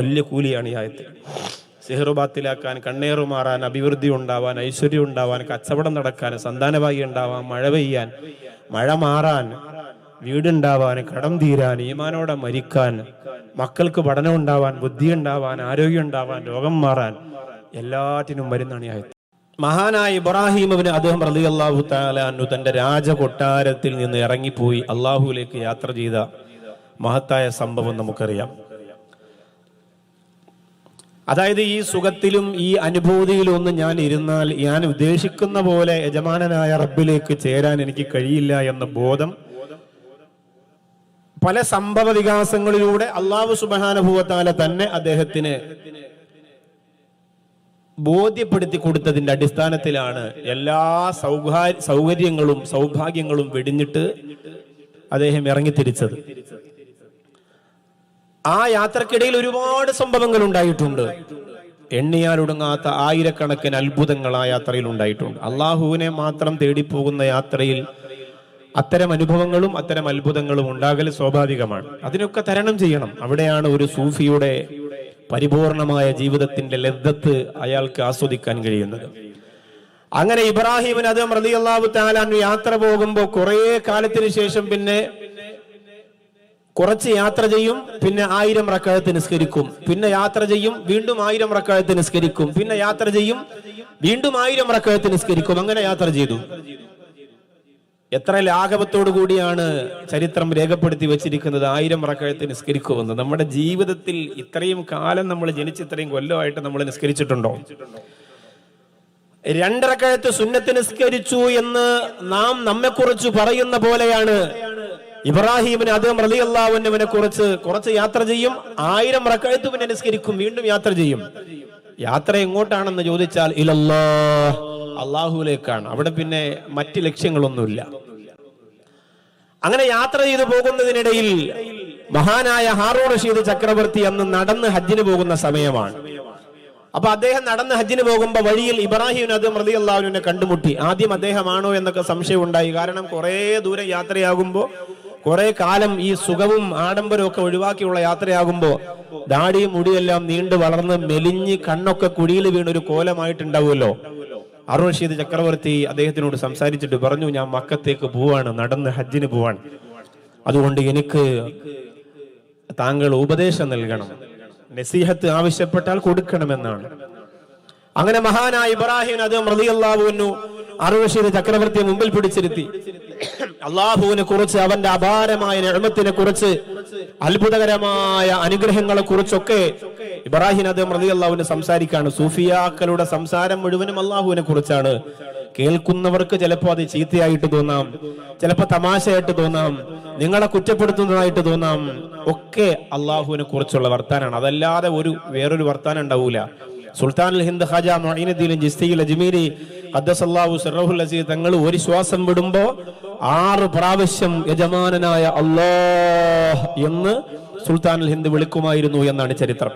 വലിയ കൂലിയാണ് ഈ ആയത്തിൽ സെഹ്റു ബാത്തിലാക്കാൻ കണ്ണേറു മാറാൻ അഭിവൃദ്ധി ഉണ്ടാവാൻ ഐശ്വര്യം ഉണ്ടാവാൻ കച്ചവടം നടക്കാൻ സന്താനഭാഗ്യം ഉണ്ടാവാൻ മഴ പെയ്യാൻ മഴ മാറാൻ വീടുണ്ടാവാൻ കടം തീരാൻ ഈമാനോടെ മരിക്കാൻ മക്കൾക്ക് പഠനം ഉണ്ടാവാൻ ബുദ്ധി ഉണ്ടാവാൻ ആരോഗ്യം ഉണ്ടാവാൻ രോഗം മാറാൻ എല്ലാറ്റിനും വരുന്നാണ് ഈ ആയത്ത്. മഹാനായ ഇബ്രാഹിമിന് അദ്ദേഹം റലി അള്ളാഹു താലാനു തന്റെ രാജകൊട്ടാരത്തിൽ നിന്ന് ഇറങ്ങിപ്പോയി അള്ളാഹുവിലേക്ക് യാത്ര ചെയ്ത മഹത്തായ സംഭവം നമുക്കറിയാം. അതായത് ഈ സുഖത്തിലും ഈ അനുഭൂതിയിലും ഒന്നും ഞാൻ ഇരുന്നാൽ ഞാൻ ഉദ്ദേശിക്കുന്ന പോലെ യജമാനനായ റബ്ബിലേക്ക് ചേരാൻ എനിക്ക് കഴിയില്ല എന്ന ബോധം പല സംഭവ വികാസങ്ങളിലൂടെ അള്ളാഹു സുബാനുഭവത്താല തന്നെ അദ്ദേഹത്തിന് ബോധ്യപ്പെടുത്തി കൊടുത്തതിന്റെ അടിസ്ഥാനത്തിലാണ് എല്ലാ സൗകാ സൗകര്യങ്ങളും സൗഭാഗ്യങ്ങളും വെടിഞ്ഞിട്ട് അദ്ദേഹം ഇറങ്ങി ഇറങ്ങിത്തിരിച്ചത്. ആ യാത്രക്കിടയിൽ ഒരുപാട് സംഭവങ്ങൾ ഉണ്ടായിട്ടുണ്ട്. എണ്ണിയാലൊടുങ്ങാത്ത ആയിരക്കണക്കിന് അത്ഭുതങ്ങൾ ആ യാത്രയിൽ ഉണ്ടായിട്ടുണ്ട്. അള്ളാഹുവിനെ മാത്രം തേടിപ്പോകുന്ന യാത്രയിൽ അത്തരം അനുഭവങ്ങളും അത്തരം അത്ഭുതങ്ങളും ഉണ്ടാകൽ സ്വാഭാവികമാണ്. അതിനൊക്കെ തരണം ചെയ്യണം. അവിടെയാണ് ഒരു സൂഫിയുടെ പരിപൂർണമായ ജീവിതത്തിന്റെ ലബ്ധത്ത് അയാൾക്ക് ആസ്വദിക്കാൻ കഴിയുന്നത്. അങ്ങനെ ഇബ്രാഹിമിന് അത് മൃതി അള്ളാഹു താലാൻ യാത്ര പോകുമ്പോൾ കുറെ കാലത്തിന് ശേഷം പിന്നെ കുറച്ച് യാത്ര ചെയ്യും പിന്നെ ആയിരം റക്കാഴത്ത് നിസ്കരിക്കും. പിന്നെ യാത്ര ചെയ്യും വീണ്ടും ആയിരം റക്കാഴത്ത് നിസ്കരിക്കും. പിന്നെ യാത്ര ചെയ്യും വീണ്ടും ആയിരം റക്കാഴത്ത് നിസ്കരിക്കും. അങ്ങനെ യാത്ര ചെയ്തു. എത്ര ലാഘവത്തോടു കൂടിയാണ് ചരിത്രം രേഖപ്പെടുത്തി വെച്ചിരിക്കുന്നത് ആയിരം റക്കാഴത്ത് നിസ്കരിക്കുമെന്ന്. നമ്മുടെ ജീവിതത്തിൽ ഇത്രയും കാലം നമ്മൾ ജനിച്ച് ഇത്രയും കൊല്ലമായിട്ട് നമ്മൾ നിസ്കരിച്ചിട്ടുണ്ടോ? രണ്ടരക്കഴത്ത് സുന്നത്ത് നിസ്കരിച്ചു എന്ന് നാം നമ്മെക്കുറിച്ച് പറയുന്ന പോലെയാണ് ഇബ്രാഹിമിന് അദ്ദേഹം റലി അള്ളാഹുവിനെ കുറിച്ച് കുറച്ച് യാത്ര ചെയ്യും. ആയിരം റക്കഴത്ത് പിന്നെ നിസ്കരിക്കും വീണ്ടും യാത്ര ചെയ്യും. യാത്ര എങ്ങോട്ടാണെന്ന് ചോദിച്ചാൽ ഇലല്ലാ അള്ളാഹുവിലേക്കാണ് അവിടെ പിന്നെ മറ്റ് ലക്ഷ്യങ്ങളൊന്നുമില്ല. അങ്ങനെ യാത്ര ചെയ്തു പോകുന്നതിനിടയിൽ മഹാനായ ഹാറൂൺ റഷീദ് ചക്രവർത്തി അന്ന് നടന്ന് ഹജ്ജിന് പോകുന്ന സമയമാണ്. അപ്പൊ അദ്ദേഹം നടന്ന് ഹജ്ജിന് പോകുമ്പോ വഴിയിൽ ഇബ്രാഹിം അദ്ദേഹം മൃതി അള്ളാഹുവിനെ കണ്ടുമുട്ടി. ആദ്യം അദ്ദേഹമാണോ എന്നൊക്കെ സംശയം ഉണ്ടായി കാരണം കുറെ ദൂരം യാത്രയാകുമ്പോ കുറെ കാലം ഈ സുഖവും ആഡംബരവും ഒക്കെ ഒഴിവാക്കിയുള്ള യാത്രയാകുമ്പോ ദാടിയും മുടിയെല്ലാം നീണ്ടു വളർന്ന് മെലിഞ്ഞ് കണ്ണൊക്കെ കുഴിയിൽ വീണൊരു കോലമായിട്ടുണ്ടാവുമല്ലോ. അരുൺ റഷീദ് ചക്രവർത്തി അദ്ദേഹത്തിനോട് സംസാരിച്ചിട്ട് പറഞ്ഞു ഞാൻ മക്കത്തേക്ക് പോവാണ് നടന്ന് ഹജ്ജിന് പോവാണ്. അതുകൊണ്ട് എനിക്ക് താങ്കൾ ഉപദേശം നൽകണം. നസീഹത്ത് ആവശ്യപ്പെട്ടാൽ കൊടുക്കണമെന്നാണ്. അങ്ങനെ മഹാനായ ഇബ്രാഹിം അദ്ദേഹം റളിയല്ലാഹുവിനു അറുവശീദ് ചക്രവർത്തിയെ മുമ്പിൽ പിടിച്ചിരുത്തി. അള്ളാഹുവിനെ കുറിച്ച് അവന്റെ അപാരമായ നിഴമത്തിനെ കുറിച്ച് അത്ഭുതകരമായ അനുഗ്രഹങ്ങളെ കുറിച്ചൊക്കെ ഇബ്രാഹിം അദ്ദേഹം മൃതി അള്ളാഹുവിനെ സംസാരിക്കാണ് സൂഫിയാക്കളുടെ സംസാരം മുഴുവനും അള്ളാഹുവിനെ കുറിച്ചാണ്. കേൾക്കുന്നവർക്ക് ചിലപ്പോൾ അത് ചീത്തയായിട്ട് തോന്നാം ചിലപ്പോൾ തമാശയായിട്ട് തോന്നാം നിങ്ങളെ കുറ്റപ്പെടുത്തുന്നതായിട്ട് തോന്നാം. ഒക്കെ അള്ളാഹുവിനെ കുറിച്ചുള്ള വർത്താനാണ്. അതല്ലാതെ ഒരു വേറൊരു വർത്താനം ഉണ്ടാവൂല. സുൽത്താൻ ഹിന്ദ് ഹജ മൊയ്നുദ്ദീൻ ജിസ്തിയിൽ അജ്മീരി ഖദ്ദസല്ലാഹു സിറഹുൽ അസീദ് തങ്ങൾ ഒരു ശ്വാസം വിടുമ്പോ ആറ് പ്രാവശ്യം യജമാനനായ അല്ലാഹ് എന്ന് സുൽത്താൻ ഹിന്ദ് വിളിക്കുമായിരുന്നു എന്നാണ് ചരിത്രം.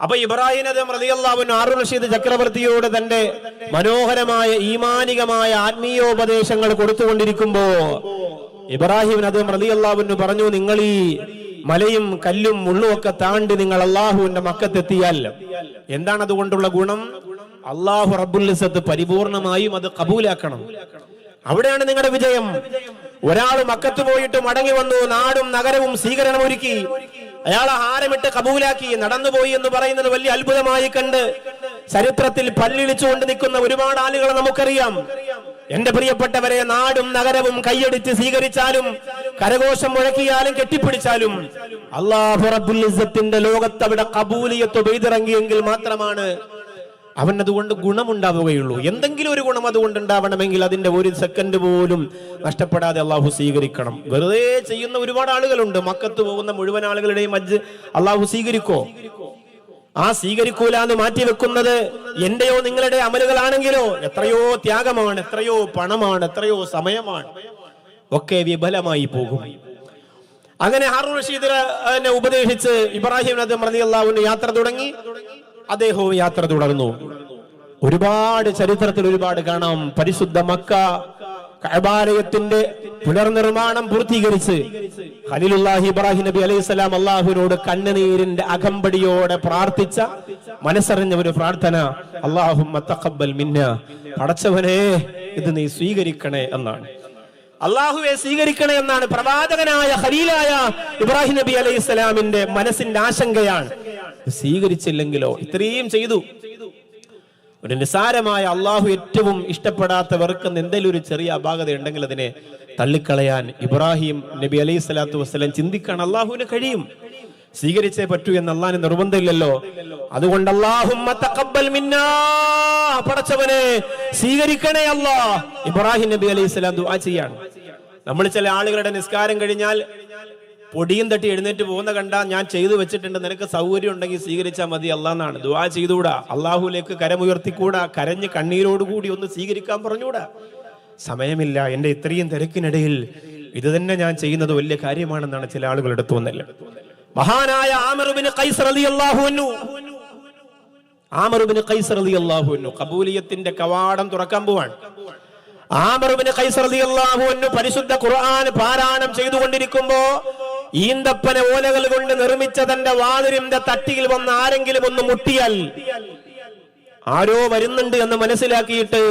അപ്പൊ ഇബ്രാഹിം നദം റളിയല്ലാഹുവിന് ആറു റഷീദ് ചക്രവർത്തിയോട് തന്റെ മനോഹരമായ ഈമാനികമായ ആത്മീയോപദേശങ്ങൾ കൊടുത്തുകൊണ്ടിരിക്കുമ്പോ ഇബ്രാഹിം നദം റളിയല്ലാഹുവിന് പറഞ്ഞു നിങ്ങൾ ഈ മലയും കല്ലും മുള്ളുമൊക്കെ താണ്ടി നിങ്ങൾ അള്ളാഹുവിന്റെ മക്കത്തെത്തിയാൽ എന്താണ് അതുകൊണ്ടുള്ള ഗുണം? അള്ളാഹു റബ്ബുൽ പരിപൂർണമായും അത് കബൂലാക്കണം. അവിടെയാണ് നിങ്ങളുടെ വിജയം. ഒരാൾ മക്കത്ത് പോയിട്ട് മടങ്ങി വന്നു നാടും നഗരവും സ്വീകരണം ഒരുക്കി. അയാൾ ഹാരമിട്ട് കബൂലാക്കി നടന്നുപോയി എന്ന് പറയുന്നത് വലിയ അത്ഭുതമായി കണ്ട് ചരിത്രത്തിൽ പല്ലിളിച്ചുകൊണ്ട് നിൽക്കുന്ന ഒരുപാട് ആളുകളെ നമുക്കറിയാം. എന്റെ പ്രിയപ്പെട്ടവരെ നാടും നഗരവും കൈയടിച്ച് സ്വീകരിച്ചാലും കരഘോഷം മുഴക്കിയാലും കെട്ടിപ്പിടിച്ചാലും അള്ളാഹു റബ്ബുൽ ഇസ്സത്തിന്റെ ലോകത്ത് അവിടെ കബൂലിയത്ത് പെയ്തിറങ്ങിയെങ്കിൽ മാത്രമാണ് അവൻ അതുകൊണ്ട് ഗുണമുണ്ടാവുകയുള്ളൂ. എന്തെങ്കിലും ഒരു ഗുണം അതുകൊണ്ട് ഉണ്ടാവണമെങ്കിൽ അതിന്റെ ഒരു സെക്കൻഡ് പോലും നഷ്ടപ്പെടാതെ അള്ളാഹു സ്വീകരിക്കണം. വെറുതെ ചെയ്യുന്ന ഒരുപാട് ആളുകളുണ്ട്. മക്കത്ത് പോകുന്ന മുഴുവൻ ആളുകളുടെയും അജ് അള്ളാഹു സ്വീകരിക്കോ? ആ സ്വീകരിക്കൂല എന്ന് മാറ്റിവെക്കുന്നത് എന്റെയോ നിങ്ങളുടെ അമലുകളാണെങ്കിലോ? എത്രയോ ത്യാഗമാണ് എത്രയോ പണമാണ് എത്രയോ സമയമാണ്. ഒക്കെ വിഫലമായി പോകും. അങ്ങനെ ഹാറൂൺ റഷീദിനെ ഉപദേശിച്ച് ഇബ്രാഹിം നദം അള്ളാഹുവിന്റെ യാത്ര തുടങ്ങി. അദ്ദേഹവും യാത്ര തുടർന്നു. ഒരുപാട് ചരിത്രത്തിൽ ഒരുപാട് കാണാം. പരിശുദ്ധ മക്ക കഅബാലയത്തിന്റെ പുനർനിർമ്മാണം പൂർത്തീകരിച്ച് ഖലീലുല്ലാഹി ഇബ്രാഹിം നബി അലൈഹി സ്വലാം അള്ളാഹുവിനോട് കണ്ണുനീരിന്റെ അകമ്പടിയോടെ പ്രാർത്ഥിച്ച മനസ്സറിഞ്ഞ ഒരു പ്രാർത്ഥന അള്ളാഹുമ്മ തഖബ്ബൽ മിന്ന. പടച്ചവനെ ഇത് നീ സ്വീകരിക്കണേ എന്നാണ്. അള്ളാഹുവെ സ്വീകരിക്കണേ എന്നാണ് പ്രവാചകനായ ഖലീലായ ഇബ്രാഹിം നബി അലൈഹി സ്വലാമിന്റെ മനസ്സിന്റെ ആശങ്കയാണ്. സ്വീകരിച്ചില്ലെങ്കിലോ? ഇത്രയും ചെയ്തു. ഒരു നിസാരമായ അള്ളാഹു ഏറ്റവും ഇഷ്ടപ്പെടാത്ത വെറുക്കുന്ന എന്തെങ്കിലും ഒരു ചെറിയ അപാകത ഉണ്ടെങ്കിൽ അതിനെ തള്ളിക്കളയാൻ ഇബ്രാഹിം നബി അലൈഹി സ്വലാത്തു വസ്സലാം ചിന്തിക്കാൻ അള്ളാഹുവിന് കഴിയും. സ്വീകരിച്ചേ പറ്റൂ എന്ന് അള്ളാഹിന് നിർബന്ധമില്ലല്ലോ. അതുകൊണ്ട് പടച്ചവനെ സ്വീകരിക്കണേ അല്ലാ. ഇബ്രാഹിം നബി അലൈഹി സ്വലാം ദുആ ചെയ്യാണ്. നമ്മൾ ചില ആളുകളുടെ നിസ്കാരം കഴിഞ്ഞാൽ പൊടിയും തട്ടി എഴുന്നേറ്റ് പോകുന്ന കണ്ട ഞാൻ ചെയ്തു വെച്ചിട്ടുണ്ട്. നിനക്ക് സൗകര്യം ഉണ്ടെങ്കിൽ സ്വീകരിച്ചാൽ മതി. അള്ളാന്നാണ് ദുവാ ചെയ്തുകൂടാ. അള്ളാഹുലേക്ക് കരമുയർത്തിക്കൂടാ. കരഞ്ഞ് കണ്ണീരോടുകൂടി ഒന്ന് സ്വീകരിക്കാൻ പറഞ്ഞൂടാ സമയമില്ല. എന്റെ ഇത്രയും തിരക്കിനിടയിൽ ഇത് തന്നെ ഞാൻ ചെയ്യുന്നത് വലിയ കാര്യമാണെന്നാണ് ചില ആളുകളുടെ തോന്നൽ. മഹാനായ ആമറുബിന് കബൂലിയത്തിന്റെ കവാടം തുറക്കാൻ പോവാണ്. ആമറുബിന് പരിശുദ്ധ ഖുർആൻ പാരായണം ചെയ്തുകൊണ്ടിരിക്കുമ്പോ ഈന്തപ്പന ഓലകൾ കൊണ്ട് നിർമ്മിച്ച തന്റെ വാതിലിന്റെ തട്ടിയിൽ വന്ന് ആരെങ്കിലും ഒന്ന് മുട്ടിയാൽ ആരോ വരുന്നുണ്ട് എന്ന് മനസ്സിലാക്കിയിട്ട്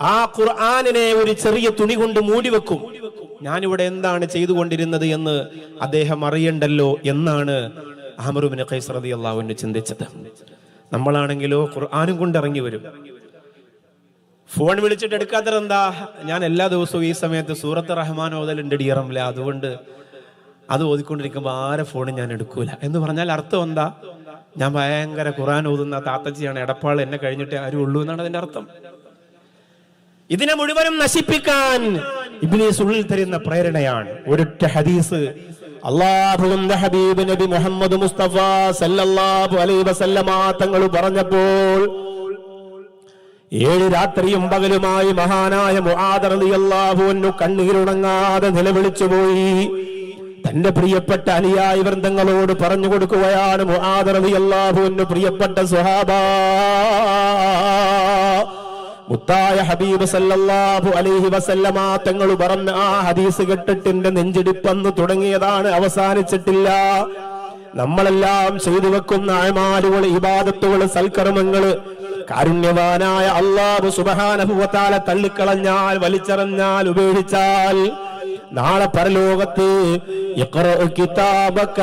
ആ ഖുർആാനിനെ ഒരു ചെറിയ തുണി കൊണ്ട് മൂടി വെക്കും. ഞാനിവിടെ എന്താണ് ചെയ്തുകൊണ്ടിരുന്നത് എന്ന് അദ്ദേഹം അറിയണ്ടല്ലോ എന്നാണ് അഹമറുബിന് ഖൈസ്രതി അൻഹു ചിന്തിച്ചത്. നമ്മളാണെങ്കിലോ ഖുർആാനും കൊണ്ട് ഇറങ്ങി വരും. ഫോൺ വിളിച്ചിട്ട് എടുക്കാത്തത് എന്താ ഞാൻ എല്ലാ ദിവസവും ഈ സമയത്ത് സൂറത്ത് റഹ്മാൻ ഓതലുണ്ട് ഡിയറമില്ല അതുകൊണ്ട് അത് ഓതിക്കൊണ്ടിരിക്കുമ്പോൾ ആരെ ഫോണും ഞാൻ എടുക്കൂല. എന്ന് പറഞ്ഞാൽ അർത്ഥം എന്താ? ഞാൻ ഭയങ്കര ഖുറാൻ ഓതുന്ന താത്തച്ചിയാണ്. എടപ്പാൾ എന്നെ കഴിഞ്ഞിട്ട് ആരും ഉള്ളൂ എന്നാണ് അതിന്റെ അർത്ഥം. ഇതിനെ മുഴുവനും നശിപ്പിക്കാൻ ഇബ്ലീസ് ഉള്ളിൽ തരുന്ന പ്രേരണയാണ്. ഒരൊറ്റ ഹദീസ്. അള്ളാഹുവിന്റെ ഹബീബ് നബി മുഹമ്മദ് മുസ്തഫ സല്ലല്ലാഹു അലൈഹി വസല്ലമ തങ്ങൾ പറഞ്ഞപ്പോൾ ഏഴ് രാത്രിയും പകലുമായി മഹാനായ മുആദ് റളിയല്ലാഹു അൻഹു കണ്ണീരുണങ്ങാതെ നിലവിളിച്ചുപോയി. പോയി തന്റെ പ്രിയപ്പെട്ട അനുയായി വൃന്ദങ്ങളോട് പറഞ്ഞു കൊടുക്കുകയാണ് മുഹാദറിയല്ലാഹുവിന് പ്രിയപ്പെട്ട സുഹാബ മുത്തായ ഹബീബ് സല്ലല്ലാഹു അലൈഹി വസല്ലമ തങ്ങൾ പറഞ്ഞ ആ ഹദീസ് കെട്ടിട്ടിന്റെ നെഞ്ചിടിപ്പന്ന് തുടങ്ങിയതാണ് അവസാനിച്ചിട്ടില്ല. നമ്മളെല്ലാം ചെയ്തു വെക്കുന്ന അഴമാലുകൾ ഇബാദത്തുകൾ സൽക്കർമ്മങ്ങൾ കാരുണ്യവാനായ അള്ളാഹു സുബഹാനഭുവത്താല തള്ളിക്കളഞ്ഞാൽ വലിച്ചെറിഞ്ഞാൽ ഉപേക്ഷിച്ചാൽ നാളെ പരലോകത്ത് ഹൽക്കാന കിതാബക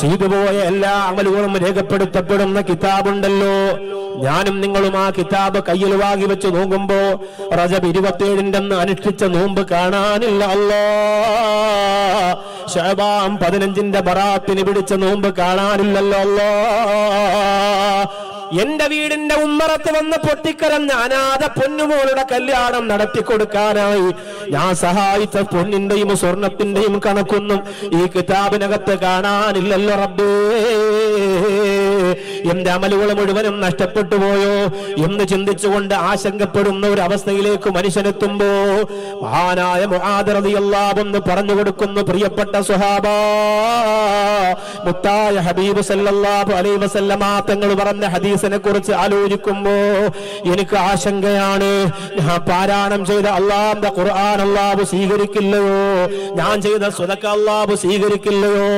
ചെയ്തുപോയ എല്ലാ അമലുകളും രേഖപ്പെടുത്തപ്പെടുന്ന കിതാബുണ്ടല്ലോ. ഞാനും നിങ്ങളും ആ കിതാബ് കയ്യിൽ വാങ്ങി വെച്ച് നോക്കുമ്പോ റജബ് ഇരുപത്തിയേഴിന്റെ അനുഷ്ഠിച്ച നോമ്പ് കാണാനില്ല. അല്ലോ. ഷബാം പതിനഞ്ചിന്റെ ബറാത്തിന് പിടിച്ച നോമ്പ് കാണാനില്ലല്ലോ. അല്ലോ. എന്റെ വീടിന്റെ ഉമ്മറത്ത് വന്ന് പൊട്ടിക്കരഞ്ഞ അനാഥ പൊന്നുമോളുടെ കല്യാണം നടത്തി കൊടുക്കാനായി. ഞാൻ സഹായിച്ച പൊന്നിന്റെയും സ്വർണത്തിന്റെയും കണക്കൊന്നും ഈ കിതാബിനകത്ത് കാണാനില്ലല്ലോ റബ്ബേ. എന്റെ അമലുകൾ മുഴുവനും നഷ്ടപ്പെട്ടു പോയോ? എന്ന് ചിന്തിച്ചുകൊണ്ട് ആശങ്കപ്പെടുന്ന ഒരു അവസ്ഥയിലേക്ക് മനുഷ്യനെത്തുമ്പോ മഹാനായ മുഹാദറിയല്ലാവെന്ന് പറഞ്ഞു കൊടുക്കുന്നു പ്രിയപ്പെട്ട സുഹാബ മുത്തായ ഹബീബ് സല്ലല്ലാഹു അലൈഹി വസല്ലമ തങ്ങൾ പറഞ്ഞ ഹദീസിനെ കുറിച്ച് ആലോചിക്കുമ്പോ എനിക്ക് ആശങ്കയാണ്. ഞാൻ പാരായണം ചെയ്ത അള്ളാന്റെ ഖുർആൻ അള്ളാഹു സ്വീകരിക്കില്ലയോ? ഞാൻ ചെയ്ത സ്വതക്ക അള്ളാഹു സ്വീകരിക്കില്ലയോ?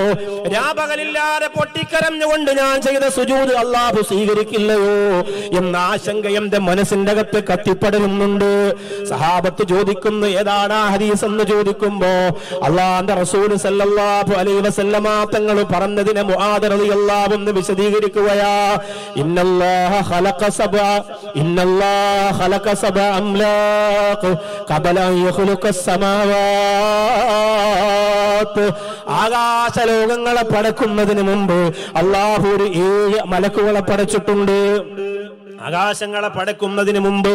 രാപകലില്ലാതെ പൊട്ടിക്കരഞ്ഞുകൊണ്ട് ഞാൻ ചെയ്ത സുജൂത് അള്ളാഹു സ്വീകരിക്കില്ലയോ എന്ന ആശങ്ക എന്റെ മനസ്സിന്റെ അകത്ത് കത്തിപ്പടരുന്നുണ്ട്. സഹാബത്ത് ചോദിക്കുന്നു ഏതാണ് ആ ഹദീസ്? എന്ന് ചോദിക്കുമ്പോ അള്ളാന്റെ റസൂൽ സല്ലല്ലാഹു അലൈഹി വസല്ലമ തങ്ങൾ പറഞ്ഞതിനെ മുആദ് റളിയല്ലാഹു എന്ന് വിശദീകരിക്കുകയാ ഇന്നല്ലാഹ ഖലഖ സബ ഇന്നല്ലാഹ ഖലഖ സബ അംലാഖ് ഖബല യഖ്ലുഖ സമാവാത്ത് ആകാശലോകങ്ങളെ പടക്കുന്നതിന് മുമ്പ് അള്ളാഹു ഒരു ഏഴ് മലക്കുകളെ പടച്ചിട്ടുണ്ട് ആകാശങ്ങളെ പടക്കുന്നതിന് മുമ്പ്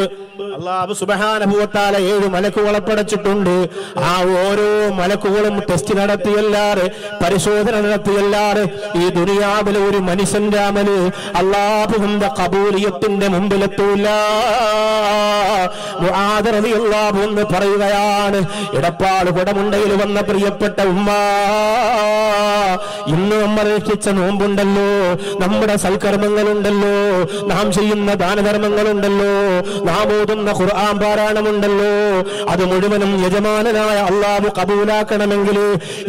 അള്ളാഹു സുബഹാനുഭവത്താല ഏഴ് മലക്കുകളെ പടച്ചിട്ടുണ്ട്. ആ ഓരോ മലക്കുകളും ടെസ്റ്റ് നടത്തിയല്ലാറ് പരിശോധന നടത്തിയല്ലാറ് ഈ ദുനിയാവിലെ ഒരു മനുഷ്യന്റെ അമൽ അള്ളാഹുവിന്റെ കബൂലിയത്തിന്റെ മുമ്പിലെത്തൂല. അള്ളാഹു എന്ന് പറയുകയാണ് ഇടപ്പാട് കുടമുണ്ടയിൽ വന്ന പ്രിയപ്പെട്ട ഉമ്മ ഇന്ന് നമ്മൾ രക്ഷിച്ച നോമ്പുണ്ടല്ലോ നമ്മുടെ സൽക്കർമ്മങ്ങളുണ്ടല്ലോ നാം ചെയ്യുന്ന ദാനധർമ്മങ്ങളുണ്ടല്ലോ. നാം ഓതുന്ന ഖുർആൻ പാരായണമുണ്ടല്ലോ. അത് മുഴുവനും യജമാനനായ അള്ളാഹു കബൂലാക്കണമെങ്കിൽ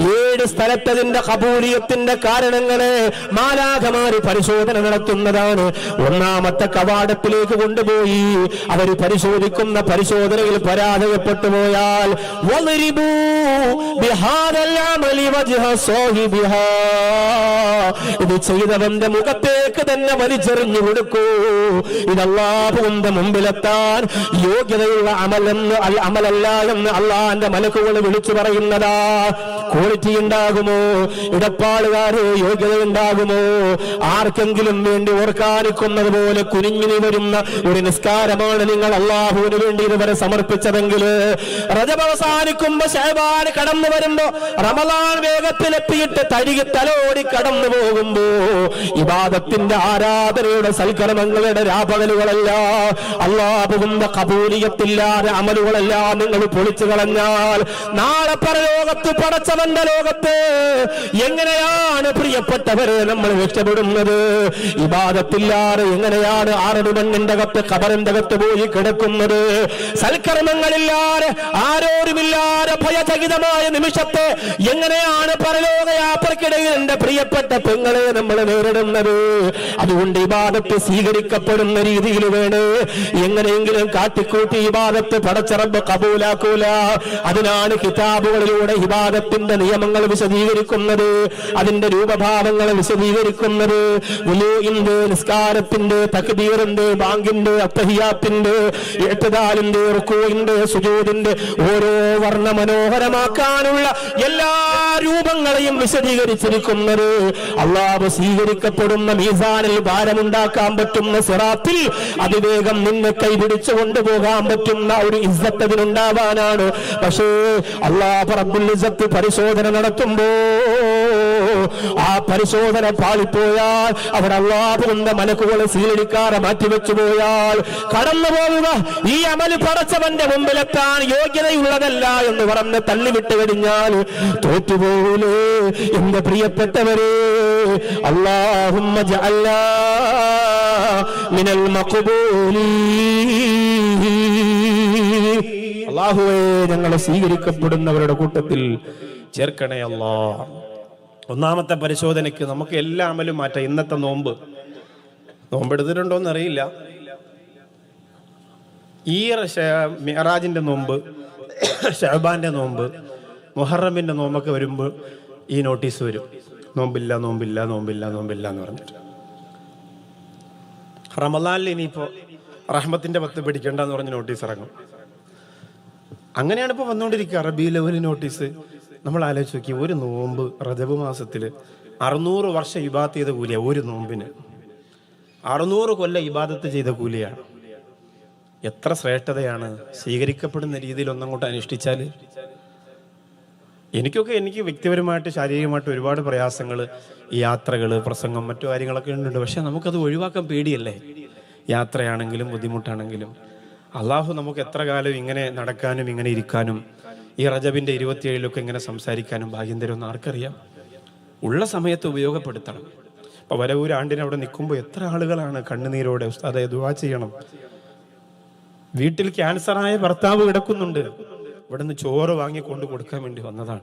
ഏഴ് സ്ഥലത്തതിന്റെ കബൂലിയത്തിന്റെ കാരണങ്ങളെ മാലാഖമാര് പരിശോധന നടത്തുന്നതാണ്. ഒന്നാമത്തെ കവാടത്തിലേക്ക് കൊണ്ടുപോയി. അവർ പരിശോധിക്കുന്ന പരിശോധനയിൽ പരാജയപ്പെട്ടു പോയാൽ. ഇത് ചെയ്തവന്റെ മുഖത്തേക്ക് തന്നെ വലിച്ചെറിഞ്ഞു കൊടുക്കൂ. ഇത് അള്ളാഹുവിന്റെ മുമ്പിലെത്താൻ യോഗ്യതയുള്ള അമലെന്ന് അമലല്ല എന്ന് അള്ളാന്റെ മലക്കുകൾ വിളിച്ചു പറയുന്നതാ. ക്വാളിറ്റി ഉണ്ടാകുമോ? ഇടപ്പാടുകാരെ യോഗ്യത ഉണ്ടാകുമോ? ആർക്കെങ്കിലും വേണ്ടി ഓർക്കാനിക്കുന്നത് പോലെ കുനിഞ്ഞിനി വരുന്ന ഒരു നിസ്കാരമാണ് നിങ്ങൾ അള്ളാഹുവിന് വേണ്ടി ഇതുവരെ സമർപ്പിച്ചതെങ്കിൽ റജബ് ഷഹബാൻ കടന്നു വരുമ്പോ റമലാൻ വേഗത്തിലെത്തിയിട്ട് തരികി തലോടി കടന്നു പോകുമ്പോ ഇബാദത്തിന്റെ ആരാധനയുടെ സൽക്കർമ്മങ്ങളുടെ രാപകലുകളല്ല അള്ളാഹുവിന്റെ കബൂലിയത്തില്ലാതെ അമലുകളെല്ലാം. നിങ്ങൾ പൊളിച്ചു കളഞ്ഞാൽ നാളെ പരലോകത്ത് പടച്ചവന്റെ ലോകത്ത് എങ്ങനെയാണ് പ്രിയപ്പെട്ടവരെ നമ്മൾ രക്ഷപ്പെടുന്നത്? ഇബാദത്തില്ലാതെ എങ്ങനെയാണ് ആറടി മണ്ണിന്റെ അകത്ത് കബറിന്റെ അകത്ത് പോയി കിടക്കുന്നത്? സൽക്കർമ്മങ്ങളില്ലാതെ ആരോരുമില്ലാതെ ഭയചകിതമായ നിമിഷത്തെ എങ്ങനെയാണ് പരലോക യാത്രക്കിടയിൽ എന്റെ പ്രിയപ്പെട്ട പെങ്ങളെ നമ്മൾ നേരിടുന്നത്? അതുകൊണ്ട് ഇബാദത്ത് സ്വീകരിക്കപ്പെടുന്ന രീതിയിൽ വേണ്. എങ്ങനെയെങ്കിലും കാട്ടിക്കൂട്ടി ഹിബാദത്ത് പടച്ചറമ്പ് കബൂലാക്കൂല. അതിനാണ് കിതാബുകളിലൂടെ ഹിബാദത്തിന്റെ നിയമങ്ങൾ വിശദീകരിക്കുന്നത്. അതിന്റെ രൂപഭാവങ്ങൾ വിശദീകരിക്കുന്നത്. നിസ്കാരത്തിന്റെ തക്ബീറിന്റെ ബാങ്കിന്റെ അത്തഹിയാത്തിന്റെ എട്ടുതാലിന്റെ റുക്കൂഇന്റെ സുജൂതിന്റെ ഓരോ വർണ മനോഹരമാക്കാനുള്ള എല്ലാ രൂപങ്ങളെയും വിശദീകരിച്ചിരിക്കുന്നത്. അള്ളാഹ് സ്വീകരിക്കപ്പെടുന്ന മീസാനിൽ ഭാരമുണ്ടാക്കാൻ പറ്റുന്ന സിറാത്തിൽ അതിവേഗം നിന്ന് കൈപിടിച്ചു കൊണ്ടുപോകാൻ പറ്റുന്ന ഒരു ഇസ്സത്ത് അതിനുണ്ടാവാനാണ്. പക്ഷേ അള്ളാഹ് റബ്ബുൽ ഇസ്സത്ത് പരിശോധന നടത്തുമ്പോ ആ പരിശോധന പാളിപ്പോയാൽ അവിടെ അള്ളാഹുവിന്റെ മലക്കുകളെ സീലടിക്കാതെ മാറ്റിവെച്ചു പോയാൽ കടന്നു പോവുക. ഈ അമൽ പടച്ചവന്റെ മുമ്പിലെത്താൻ യോഗ്യതയുള്ളതല്ല എന്ന് പറഞ്ഞ് തള്ളിവിട്ട് കഴിഞ്ഞാൽ തോറ്റുപോകൂലേ. എന്റെ പ്രിയപ്പെട്ടവരെ അള്ളാഹുമ്മ മിനൽ അള്ളാഹുവേ ഞങ്ങളെ സ്വീകരിക്കപ്പെടുന്നവരുടെ കൂട്ടത്തിൽ ചേർക്കണേ അല്ലാ. ഒന്നാമത്തെ പരിശോധനയ്ക്ക് നമുക്ക് എല്ലാ അമലും മാറ്റാം. ഇന്നത്തെ നോമ്പ്. നോമ്പെടുത്തിട്ടുണ്ടോന്ന് അറിയില്ല ഈ മിഹറാജിന്റെ നോമ്പ് ഷഹബാന്റെ നോമ്പ് മുഹറമിന്റെ നോമ്പൊക്കെ വരുമ്പോൾ ഈ നോട്ടീസ് വരും. നോമ്പില്ല നോമ്പില്ല നോമ്പില്ല നോമ്പില്ല എന്ന് പറഞ്ഞിട്ട്. റമലാനിൽ ഇനിയിപ്പോ റഹ്മത്തിന്റെ പത്ത് പിടിക്കേണ്ട എന്ന് പറഞ്ഞ് നോട്ടീസ് ഇറങ്ങും. അങ്ങനെയാണ് ഇപ്പൊ വന്നുകൊണ്ടിരിക്കുക അറബി ലെവൽ നോട്ടീസ്. നമ്മൾ ആലോചിച്ച് നോക്കി ഒരു നോമ്പ് റജബ് മാസത്തിൽ അറുന്നൂറ് വർഷം ഇബാദത്ത് ചെയ്ത കൂലിയ ഒരു നോമ്പിന്. അറുന്നൂറ് കൊല്ലം ഇബാദത്ത് ചെയ്ത കൂലിയാണ് എത്ര ശ്രേഷ്ഠതയാണ് സ്വീകരിക്കപ്പെടുന്ന രീതിയിൽ ഒന്നങ്ങോട്ട് അനുഷ്ഠിച്ചാൽ എനിക്കൊക്കെ എനിക്ക് വ്യക്തിപരമായിട്ട് ശാരീരികമായിട്ട് ഒരുപാട് പ്രയാസങ്ങൾ യാത്രകൾ പ്രസംഗം മറ്റു കാര്യങ്ങളൊക്കെ ഉണ്ട് പക്ഷെ നമുക്കത് ഒഴിവാക്കാൻ പേടിയല്ലേ? യാത്രയാണെങ്കിലും ബുദ്ധിമുട്ടാണെങ്കിലും. അള്ളാഹു നമുക്ക് എത്ര കാലം ഇങ്ങനെ നടക്കാനും ഇങ്ങനെ ഇരിക്കാനും ഈ റജബിന്റെ ഇരുപത്തിയേഴിലൊക്കെ ഇങ്ങനെ സംസാരിക്കാനും ഭാഗ്യം തരുമെന്ന് ആർക്കറിയാം? ഉള്ള സമയത്ത് ഉപയോഗപ്പെടുത്തണം. അപ്പോൾ വരവൂർ ആണ്ടിന് അവിടെ നിൽക്കുമ്പോൾ എത്ര ആളുകളാണ് കണ്ണുനീരോടെ ഉസ്താദെ ദുവാ ചെയ്യണം? വീട്ടിൽ ക്യാൻസറായ ഭർത്താവ് കിടക്കുന്നുണ്ട്. ഇവിടുന്ന് ചോറ് വാങ്ങി കൊണ്ടു കൊടുക്കാൻ വേണ്ടി വന്നതാണ്.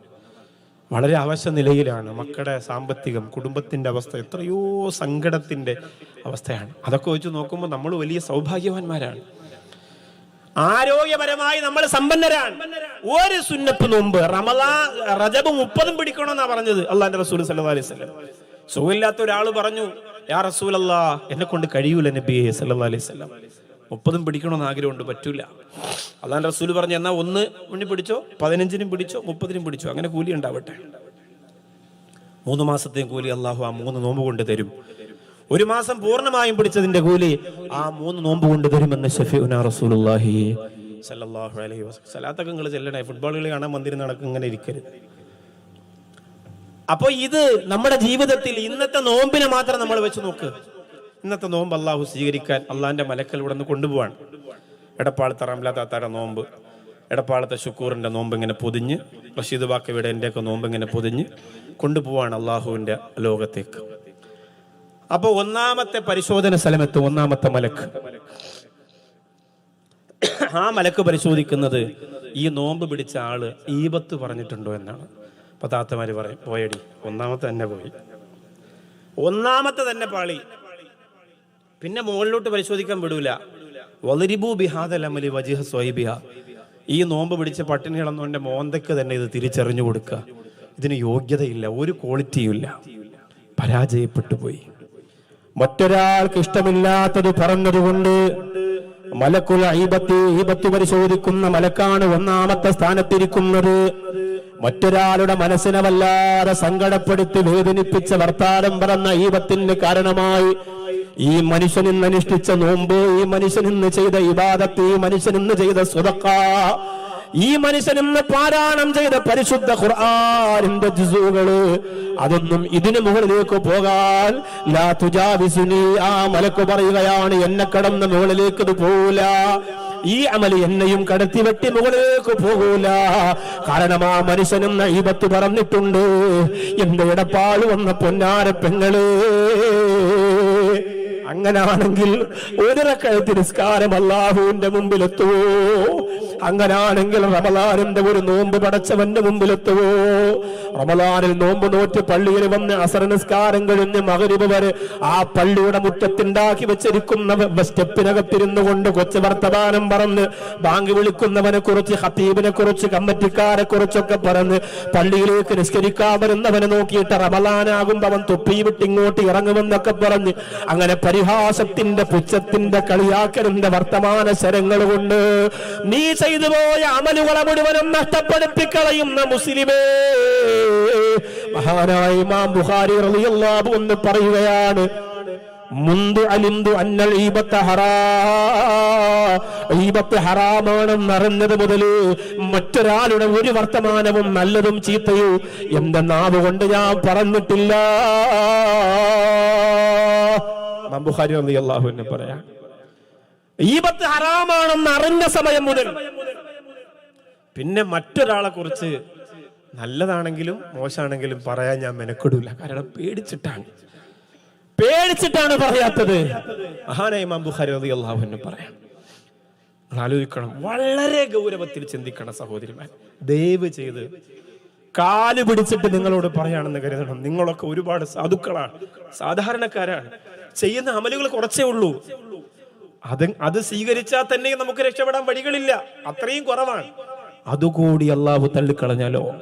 വളരെ അവശ നിലയിലാണ് മക്കളുടെ സാമ്പത്തികം കുടുംബത്തിന്റെ അവസ്ഥ എത്രയോ സങ്കടത്തിന്റെ അവസ്ഥയാണ്. അതൊക്കെ വെച്ച് നോക്കുമ്പോൾ നമ്മൾ വലിയ സൗഭാഗ്യവാന്മാരാണ്. ആരോഗ്യപരമായി നമ്മൾ സമ്പന്നരാണ്. ഒരു സുന്നത്ത് നോമ്പ് റമദാ റജബ് മുപ്പതും പിടിക്കണമെന്നാ പറഞ്ഞത് അള്ളാന്റെ റസൂൽ സല്ലല്ലാഹു അലൈഹി സ്വലം സുഖമില്ലാത്ത ഒരാൾ പറഞ്ഞു യാ റസൂൽ അല്ലാ എന്നെ കൊണ്ട് കഴിയൂല നബി സല്ലല്ലാഹു അലൈഹി സ്വലം മുപ്പതും പിടിക്കണമെന്ന് ആഗ്രഹമുണ്ട് പറ്റൂല. അള്ളാന്റെ റസൂൽ പറഞ്ഞു എന്നാ ഒന്ന് മണി പിടിച്ചോ പതിനഞ്ചിനും പിടിച്ചോ മുപ്പതിനും പിടിച്ചോ അങ്ങനെ കൂലി ഉണ്ടാവട്ടെ. മൂന്ന് മാസത്തെയും കൂലി അള്ളാഹു ആ മൂന്ന് നോമ്പ് കൊണ്ട് തരും. ഒരു മാസം പൂർണമായും പിടിച്ചതിന്റെ കൂലി ആ മൂന്ന് നോമ്പ് കൊണ്ട് തരുമെന്ന് ഷഫീഉന റസൂലുള്ളാഹി സല്ലല്ലാഹു അലൈഹി ചെല്ലണേ. ഫുട്ബോൾ കളി കാണാൻ മന്ദിരം നടക്കും ഇങ്ങനെ ഇരിക്കരുത് അപ്പൊ ഇത് നമ്മുടെ ജീവിതത്തിൽ ഇന്നത്തെ നോമ്പിനെ മാത്രം നമ്മൾ വെച്ച് നോക്ക്. ഇന്നത്തെ നോമ്പ് അള്ളാഹു സ്വീകരിക്കാൻ അള്ളാഹിന്റെ മലക്കൽ ഇവിടെ നിന്ന് കൊണ്ടുപോവാണ്. എടപ്പാളത്തെ റംല നോമ്പ് എടപ്പാളത്തെ ഷുക്കൂറിന്റെ നോമ്പ് ഇങ്ങനെ പൊതിഞ്ഞ് റഷീദ് ബാക്കവിയുടെ എന്റെയൊക്കെ നോമ്പ് ഇങ്ങനെ പൊതിഞ്ഞ് കൊണ്ടുപോവാണ് അള്ളാഹുവിന്റെ ലോകത്തേക്ക്. അപ്പൊ ഒന്നാമത്തെ പരിശോധന സ്ഥലമെത്തും. ഒന്നാമത്തെ മലക്ക്. ആ മലക്ക് പരിശോധിക്കുന്നത് ഈ നോമ്പ് പിടിച്ച ആൾ ഈപത്ത് പറഞ്ഞിട്ടുണ്ടോ എന്നാണ്. അപ്പൊ താത്തമാര് പറയും പോയടി. ഒന്നാമത്തെ തന്നെ പോയി. ഒന്നാമത്തെ തന്നെ പാളി. പിന്നെ മുകളിലോട്ട് പരിശോധിക്കാൻ വിടൂല. വലരിബു ബിഹാദൽ അമലി വജിഹ സ്വൈബിഹ. ഈ നോമ്പ് പിടിച്ച പട്ടിണി കിടന്നവന്റെ മോന്തയ്ക്ക് തന്നെ ഇത് തിരിച്ചറിഞ്ഞു കൊടുക്കുക. ഇതിന് യോഗ്യതയില്ല ഒരു ക്വാളിറ്റിയും ഇല്ല. പരാജയപ്പെട്ടു പോയി. മറ്റൊരാൾക്ക് ഇഷ്ടമില്ലാത്തത് പറഞ്ഞതുകൊണ്ട് മലക്കുൽ ഈപത്തി ഈപത്തി പരിശോധിക്കുന്ന മലക്കാണ് ഒന്നാമത്തെ സ്ഥാനത്തിരിക്കുന്നത്. മറ്റൊരാളുടെ മനസ്സിനെ വല്ലാതെ സങ്കടപ്പെടുത്തി വേദനിപ്പിച്ച വർത്താനം പറഞ്ഞ ഈപത്തിന് കാരണമായി ഈ മനുഷ്യൻ ഇന്ന് അനുഷ്ഠിച്ച നോമ്പ് ഈ മനുഷ്യൻ ഇന്ന് ചെയ്ത ഇബാദത്ത് ഈ മനുഷ്യൻ ഇന്ന് ചെയ്ത സുതക്ക ഈ മനുഷ്യൻ ഇന്ന് പാരായണം ചെയ്ത പരിശുദ്ധ ഖുർആാനിന്റെ ജിസുകൾ അതൊന്നും ഇതിന് മുകളിലേക്ക് പോകാൻ ലാ ആ മലക്ക് പറയുകയാണ് എന്നെ കടന്ന് മുകളിലേക്ക് പോകൂല. ഈ അമൽ എന്നെയും കടത്തി വെട്ടി മുകളിലേക്ക് പോകൂല. കാരണം ആ മനുഷ്യനും നൈബത്ത് പറഞ്ഞിട്ടുണ്ട് എന്റെ ഇടപ്പാട് വന്ന പൊന്നാര പെങ്ങൾ അങ്ങനാണെങ്കിൽ ഒരു തിരസ്കാരം അള്ളാഹുവിന്റെ മുമ്പിലെത്തുവോ? അങ്ങനാണെങ്കിൽ റമലാനിന്റെ ഒരു നോമ്പ് പടച്ചവന്റെ മുമ്പിലെത്തുവോ? റമലാനിൽ നോമ്പ് നോറ്റ് പള്ളിയിൽ വന്ന് അസർ നിസ്കാരം കഴിഞ്ഞ് മകരിവ് വരെ ആ പള്ളിയുടെ മുറ്റത്തുണ്ടാക്കി വെച്ചിരിക്കുന്ന സ്റ്റെപ്പിനകത്തിരുന്നു കൊണ്ട് കൊച്ചു വർത്തമാനം പറഞ്ഞ് ബാങ്ക് വിളിക്കുന്നവനെ കുറിച്ച് ഹത്തീബിനെ കുറിച്ച് കമ്മറ്റിക്കാരെ കുറിച്ചൊക്കെ പറഞ്ഞ് പള്ളിയിലേക്ക് നിസ്കരിക്കാൻ വരുന്നവനെ നോക്കിയിട്ട് റമലാനാകുമ്പോൾ അവൻ തൊപ്പി വിട്ട് ഇങ്ങോട്ട് ഇറങ്ങുമെന്നൊക്കെ പറഞ്ഞ് അങ്ങനെ പരിഹാസത്തിന്റെ പുച്ഛത്തിന്റെ കളിയാക്കലിന്റെ വർത്തമാന ശരങ്ങൾ കൊണ്ട് നീ ചെയ്തു പോയ അമലുകളെ മുഴുവനും നഷ്ടപ്പെടുത്തി കളയുന്ന മുസ്ലിമേ. മഹാനായ ഇമാം ബുഖാരി റളിയല്ലാഹു എന്ന് പറയുകയാണ് മുന്തു അലിന്തു അന്നൽ ഈബത്ത് ഹറാ ഈബത്ത് ഹറാമാണെന്ന് അറിഞ്ഞത് മുതൽ മറ്റൊരാളുടെ ഒരു വർത്തമാനവും നല്ലതും ചീത്തയും എന്റെ നാവ് കൊണ്ട് ഞാൻ പറഞ്ഞിട്ടില്ല. ബുഖാരി റളിയല്ലാഹു എന്ന് പറയാം ഈപത്ത് ഹറാമാണെന്ന് അറിഞ്ഞ സമയം മുതൽ പിന്നെ മറ്റൊരാളെ കുറിച്ച് നല്ലതാണെങ്കിലും മോശമാണെങ്കിലും പറയാൻ ഞാൻ മെനക്കെടൂല. കാരണം പേടിച്ചിട്ടാണ്. പേടിച്ചിട്ടാണ് പറയാത്തത്. മഹാനായ ഇമാം ബുഖാരി റളിയല്ലാഹു അൻഹു പറയാം ആലോചിക്കണം വളരെ ഗൗരവത്തിൽ ചിന്തിക്കണം സഹോദരിമാർ. ദയവ് ചെയ്ത് കാൽ പിടിച്ചിട്ട് നിങ്ങളോട് പറയാണെന്ന് കരുതണം. നിങ്ങളൊക്കെ ഒരുപാട് സാധുക്കളാണ് സാധാരണക്കാരാണ്. ചെയ്യുന്ന അമലുകൾ കുറച്ചേ ഉള്ളൂ. അത് അത് സ്വീകരിച്ചാൽ തന്നെ നമുക്ക് രക്ഷപ്പെടാൻ വഴികളില്ല. അത്രയും കുറവാണ്. അതുകൂടി അള്ളാഹു തള്ളിക്കളഞ്ഞാലോ?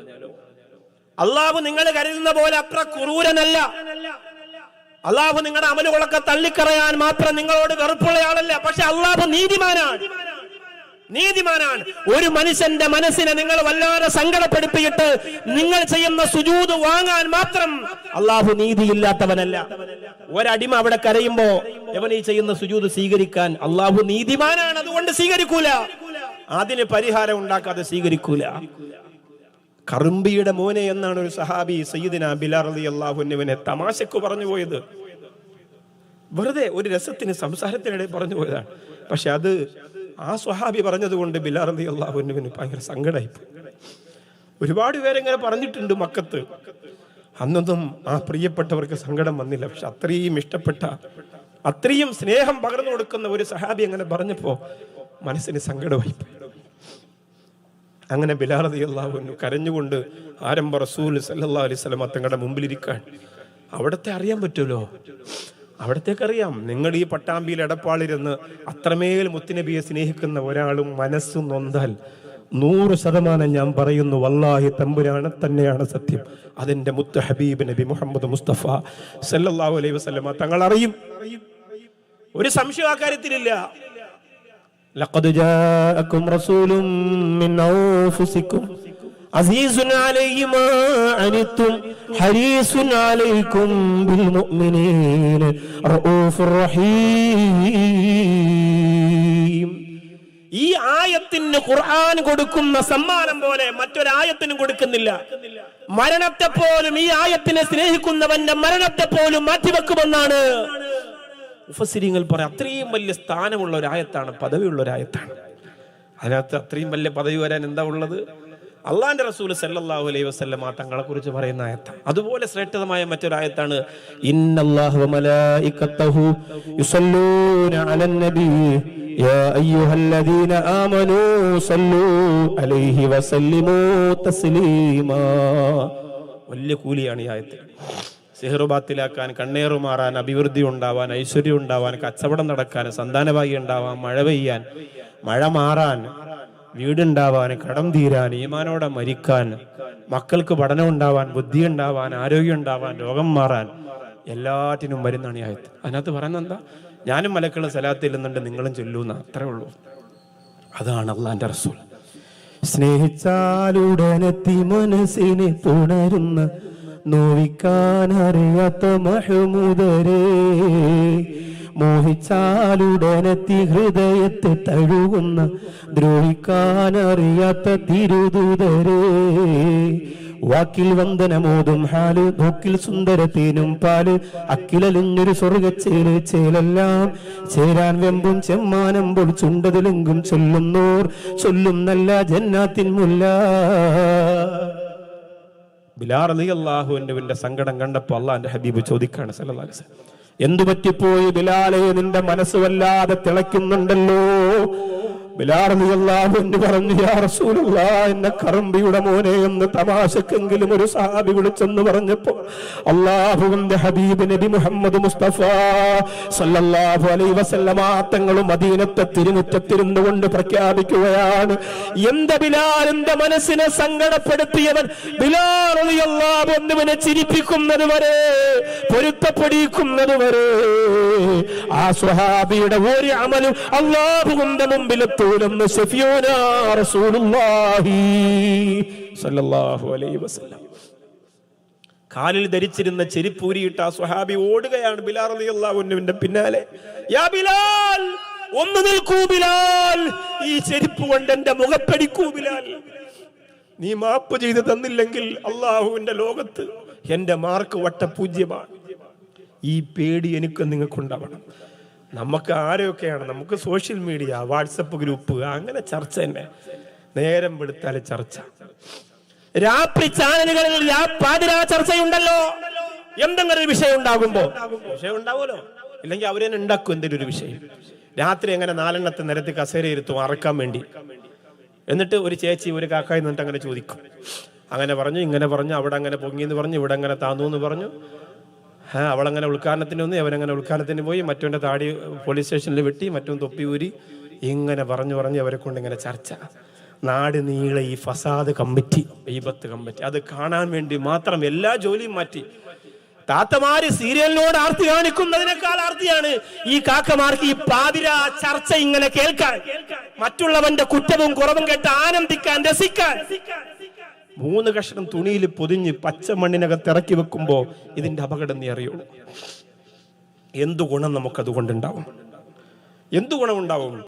അള്ളാഹു നിങ്ങൾ കരുതുന്ന പോലെ അത്ര ക്രൂരനല്ല. അള്ളാഹു നിങ്ങളുടെ അമലുകളൊക്കെ തള്ളിക്കളയാൻ മാത്രം നിങ്ങളോട് വെറുപ്പുള്ളയാളല്ല. പക്ഷെ അള്ളാഹു നീതിമാനാണ്. നീതിമാനാണ്. ഒരു മനുഷ്യന്റെ മനസ്സിനെ നിങ്ങൾ വല്ലാതെ സങ്കടപ്പെടുത്തിയിട്ട് നിങ്ങൾ ചെയ്യുന്ന സുജൂത് വാങ്ങാൻ മാത്രം അള്ളാഹു നീതിയില്ലാത്തവനല്ല. ഒരടിമ അവിടെ കരയുമ്പോ എവൻ ഈ ചെയ്യുന്ന സുജൂത് സ്വീകരിക്കാൻ അള്ളാഹു നീതിമാനാണ്. അതുകൊണ്ട് സ്വീകരിക്കൂല. അതിന് പരിഹാരം ഉണ്ടാക്കാതെ സ്വീകരിക്കൂല. കറുമ്പിയുടെ മോനെ എന്നാണ് ഒരു സഹാബി സയ്യിദിന ബിലാർ അലി അള്ളാഹുവിനെ തമാശക്ക് പറഞ്ഞു പോയത്. വെറുതെ ഒരു രസത്തിന് സംസാരത്തിനിടെ പറഞ്ഞു പോയതാണ്. പക്ഷെ അത് ആ സ്വഹാബി പറഞ്ഞതുകൊണ്ട് അലി അള്ളാഹുവിന് ഭയങ്കര സങ്കടമായി ഒരുപാട് പേരെങ്ങനെ പറഞ്ഞിട്ടുണ്ട് മക്കത്ത്. അന്നൊന്നും ആ പ്രിയപ്പെട്ടവർക്ക് സങ്കടം വന്നില്ല. പക്ഷെ അത്രയും ഇഷ്ടപ്പെട്ട അത്രയും സ്നേഹം പകർന്നു കൊടുക്കുന്ന ഒരു സഹാബി അങ്ങനെ പറഞ്ഞപ്പോ മനസ്സിന് സങ്കടമായി അങ്ങനെ ബിലാറതി അള്ളാഹുവിനു കരഞ്ഞുകൊണ്ട് ആരംഭ റസൂൽ സല്ലാ അലൈഹി തങ്ങളുടെ മുമ്പിലിരിക്കാൻ അവിടത്തെ അറിയാൻ പറ്റുമല്ലോ? അവിടത്തേക്കറിയാം. നിങ്ങൾ ഈ പട്ടാമ്പിയിൽ എടപ്പാളിരുന്ന് അത്രമേൽ മുത്തുനബിയെ സ്നേഹിക്കുന്ന ഒരാളും മനസ്സും നൊന്താൽ. നൂറ് ശതമാനം ഞാൻ പറയുന്നു വല്ലാഹി തമ്പുരാണ് തന്നെയാണ് സത്യം. അതിന്റെ മുത്ത് ഹബീബ് നബി മുഹമ്മദ് മുസ്തഫ സല്ലാഹു അലൈഹി വസ്ലമ തങ്ങൾ അറിയും ഒരു സംശയം ആ കാര്യത്തിലില്ല. ലഖദ് ജാഅക്കും റസൂലും മിൻ അൻഫുസിക്കും അലൈക്കും ബിൽ മുഅ്മിനീൻ റഹീം. ഈ ആയത്തിന് ഖുർആൻ കൊടുക്കുന്ന സമ്മാനം പോലെ മറ്റൊരായത്തിനും കൊടുക്കുന്നില്ല. മരണത്തെ പോലും ഈ ആയത്തിനെ സ്നേഹിക്കുന്നവന്റെ മരണത്തെ പോലും മാറ്റിവെക്കുമെന്നാണ്. മുഫസ്സിരിങ്ങൾ പറയാം അത്രയും വലിയ സ്ഥാനമുള്ള ഒരു ആയത്താണ് പദവിയുള്ള ഒരു ആയത്താണ് അതിനകത്ത് അത്രയും വലിയ പദവി വരാൻ എന്താ ഉള്ളത്? അള്ളാന്റെ റസൂൽ സല്ലല്ലാഹു അലൈഹി ആ തങ്ങളെ കുറിച്ച് പറയുന്ന ആയത്താണ് അതുപോലെ ശ്രേഷ്ഠതമായ മറ്റൊരു ആയത്താണ് വലിയ കൂലിയാണ് ഈ ആയത്തിൽ സിഹറുബാത്തിലാക്കാൻ കണ്ണേറുമാറാൻ കണ്ണേറു മാറാൻ അഭിവൃദ്ധി ഉണ്ടാവാൻ ഐശ്വര്യം ഉണ്ടാവാൻ കച്ചവടം നടക്കാൻ സന്താനഭാഗ്യം ഉണ്ടാവാൻ മഴ പെയ്യാൻ മഴ മാറാൻ വീടുണ്ടാവാൻ കടം തീരാൻ ഈമാനോടെ മരിക്കാൻ മക്കൾക്ക് പഠനം ഉണ്ടാവാൻ ബുദ്ധി ഉണ്ടാവാൻ ആരോഗ്യം ഉണ്ടാവാൻ രോഗം മാറാൻ എല്ലാറ്റിനും മരുന്നാണ് ഈ ആയത്ത് അതിനകത്ത് പറയുന്നത് എന്താ? ഞാനും മലക്കുള്ള സലാത്ത് ചെല്ലുന്നുണ്ട് നിങ്ങളും ചൊല്ലൂന്ന്. അത്രേ ഉള്ളൂ. അതാണ് അള്ളാന്റെ റസൂൽ. സ്നേഹിച്ചാലുടനെത്തി മനസ്സിനെ പുണരുന്ന നോവിക്കാനറിയാത്ത മഹമൂദരേ. മോഹിച്ചാലുടനെത്തി ഹൃദയത്തെ തഴുകുന്ന ദ്രോഹിക്കാനറിയാത്ത തിരുദൂതരേ വാക്കിൽ വന്ദനമോതും ഹാൽ നോക്കിൽ സുന്ദരത്തേനും പാൽ അക്കിലലിഞ്ഞൊരു സ്വർഗച്ചേൽ ചേലെല്ലാം ചേരാൻ വെമ്പും ചെമ്മാനമ്പോൾ ചുണ്ടതിലെങ്കും ചൊല്ലുന്നോർ ചൊല്ലും നല്ല ജന്നാത്തിൻ മുല്ല ബിലാർ അലി അള്ളാഹുവിന്റെ സങ്കടം കണ്ടപ്പോ അള്ളാന്റെ ഹബീബ് ചോദിക്കാണ് വസല്ലം. എന്തു പറ്റിപ്പോയി ബിലാലെ നിന്റെ മനസ്സ് വല്ലാതെ തിളയ്ക്കുന്നുണ്ടല്ലോ? എന്ന് പറഞ്ഞു യാ റസൂലുള്ള എന്നെ കറമ്പിയുടെ മോനെ എന്ന് തമാശക്കെങ്കിലും ഒരു സഹാബി വിളിച്ചെന്ന് പറഞ്ഞപ്പോ അള്ളാഹുവിന്റെ ഹബീബ് നബി മുഹമ്മദ് മുസ്തഫ സല്ലല്ലാഹു അലൈഹി വസല്ലമ തങ്ങളും മദീനത്തെ തിരുമുറ്റത്തിരുന്നു കൊണ്ട് പ്രഖ്യാപിക്കുകയാണ് എന്റെ മനസ്സിനെ സങ്കടപ്പെടുത്തിയവൻ ബിലാൽ റളിയല്ലാഹു അൻഹുവിനെ ചിരിപ്പിക്കുന്നത് വരെ പൊരുത്തപ്പെടിക്കുന്നത് വരെ? ആ സ്വഹാബിയുടെ ഒരു അമലും അള്ളാഹുവിന്റെ കാലിൽ ധരിച്ചിരുന്ന ചെരിപ്പൂരിയിട്ട് ആ സുഹാബി ഓടുകയാണ് ബിലാൽ അള്ളാഹുവിന്റെ പിന്നാലെ. യാ ബിലാൽ ഒന്ന് നിൽക്കൂ ബിലാൽ ഈ ചെരിപ്പ് കൊണ്ട് എന്റെ മുഖത്തടിക്കൂ ബിലാൽ. നീ മാപ്പ് ചെയ്ത് തന്നില്ലെങ്കിൽ അള്ളാഹുവിന്റെ ലോകത്ത് എന്റെ മാർക്ക് വട്ടപൂജ്യമാണ് ഈ പേടി എനിക്ക് നിങ്ങൾക്കുണ്ടാവണം. നമുക്ക് ആരെയൊക്കെയാണ്? നമുക്ക് സോഷ്യൽ മീഡിയ വാട്സപ്പ് ഗ്രൂപ്പ് അങ്ങനെ ചർച്ച തന്നെ. നേരം വെളുത്താൽ ചർച്ച. രാത്രി ചാനലുകളിൽ പാതിരാ ചർച്ചയുണ്ടല്ലോ. എന്തെങ്കിലും ഒരു വിഷയം ഉണ്ടാകുമ്പോ? വിഷയം ഉണ്ടാവുമല്ലോ. ഇല്ലെങ്കിൽ അവരെ തന്നെ ഉണ്ടാക്കും എന്തെങ്കിലും ഒരു വിഷയം. രാത്രി എങ്ങനെ നാലെണ്ണത്തെ നിരത്തി കസേര ഇരുത്തും അറക്കാൻ വേണ്ടി. എന്നിട്ട് ഒരു ചേച്ചി ഒരു കാക്കായി നിന്നിട്ട് അങ്ങനെ ചോദിക്കും. അങ്ങനെ പറഞ്ഞു ഇങ്ങനെ പറഞ്ഞു അവിടെ അങ്ങനെ പൊങ്ങി എന്ന് പറഞ്ഞു ഇവിടെ അങ്ങനെ താന്നു എന്ന് പറഞ്ഞു. അവളങ്ങനെ ഉൾക്കാരണത്തിന് വന്നു അവനങ്ങനെ ഉൾക്കാരണത്തിന് പോയി മറ്റവന്റെ താടി പോലീസ് സ്റ്റേഷനിൽ വെട്ടി മറ്റൊന്ന് തൊപ്പി ഊരി ഇങ്ങനെ പറഞ്ഞു പറഞ്ഞ് അവരെ കൊണ്ട് ഇങ്ങനെ ചർച്ച. നാട് നീളെ ഈ ഫസാദ് കമ്മിറ്റി. ഈപത്ത് കമ്മിറ്റി. അത് കാണാൻ വേണ്ടി മാത്രം എല്ലാ ജോലിയും മാറ്റി. താത്തമാര് സീരിയലിനോട് ആർത്തി കാണിക്കുന്നതിനേക്കാൾ ആർത്തിയാണ് ഈ കാക്കമാർക്ക് ഈ പാതിര ചർച്ച ഇങ്ങനെ കേൾക്കാൻ. മറ്റുള്ളവന്റെ കുറ്റവും കുറവും കേട്ട് ആനന്ദിക്കാൻ രസിക്കാൻ. മൂന്ന് കഷ്ണം തുണിയിൽ പൊതിഞ്ഞ് പച്ച മണ്ണിനകത്ത് ഇറക്കി വെക്കുമ്പോൾ ഇതിന്റെ അപകടം നീ അറിയുള്ളൂ എന്തു ഗുണം നമുക്കതുകൊണ്ടുണ്ടാവും? എന്തു ഗുണമുണ്ടാവും